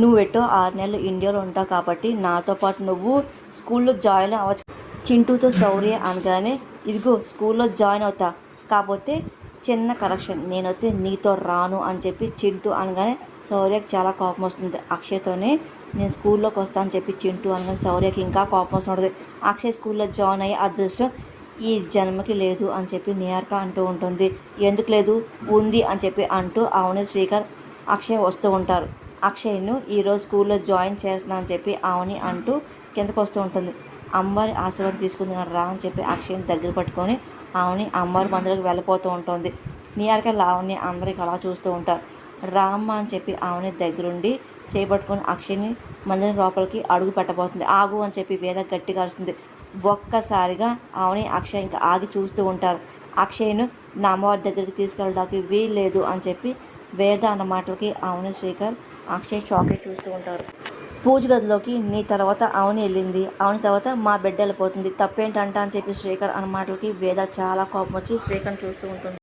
నువ్వు ఎటో ఆరు నెలలు ఇండియాలో ఉంటావు కాబట్టి నాతో పాటు నువ్వు స్కూల్లో జాయిన్ అవ్వచ్చు చింటూతో సౌర్య అనగానే ఇదిగో స్కూల్లో జాయిన్ అవుతా. కాకపోతే చిన్న కరెక్షన్ నేనైతే నీతో రాను అని చెప్పి చింటూ అనగానే సౌర్యకి చాలా కోపం వస్తుంది. అక్షయ్తోనే నేను స్కూల్లోకి వస్తా అని చెప్పి చింటూ అనగానే సౌర్యకి ఇంకా కోపం వస్తుంది అక్షయ్ స్కూల్లో జాయిన్ అయ్యే అదృష్టం ఈ జన్మకి లేదు అని చెప్పి నియార్క అంటూ ఉంటుంది. ఎందుకు లేదు? ఉంది అని చెప్పి అంటూ అవునే శ్రీకర్ అక్షయ్ వస్తూ ఉంటారు. అక్షయ్ను ఈరోజు స్కూల్లో జాయిన్ చేస్తున్నా అని చెప్పి ఆమెని అంటూ కిందకు వస్తూ ఉంటుంది. అమ్మవారి ఆశీర్వాదం తీసుకుంది రా అని చెప్పి అక్షయ్ని దగ్గర పట్టుకొని ఆవుని అమ్మవారి మందిలోకి వెళ్ళిపోతూ ఉంటుంది. నిహారిక లావణ్య అందరికి అలా చూస్తూ ఉంటారు. రామ్మ అని చెప్పి ఆవుని దగ్గరుండి చేపట్టుకొని అక్షయ్ని మందిరం లోపలికి అడుగు పెట్టబోతుంది. ఆగు అని చెప్పి వేద గట్టిగా అరుస్తుంది. ఒక్కసారిగా ఆమెని అక్షయ్ ఇంకా ఆగి చూస్తూ ఉంటారు. అక్షయ్ను నా అమ్మవారి దగ్గరికి తీసుకెళ్ళడానికి వీల్లేదు అని చెప్పి వేద అన్న మాటలకి ఆమెను శ్రీకర్ అక్షయ్ షాక్ చూస్తూ ఉంటారు. పూజ గదిలోకి నీ తర్వాత అవని వెళ్ళింది. అవని తర్వాత మా బిడ్డ వెళ్ళిపోతుంది. తప్పేంటంట అని చెప్పి శ్రీకర్ అన్న మాటలకి వేద చాలా కోపం వచ్చి శ్రీకర్ని చూస్తూ ఉంటుంది.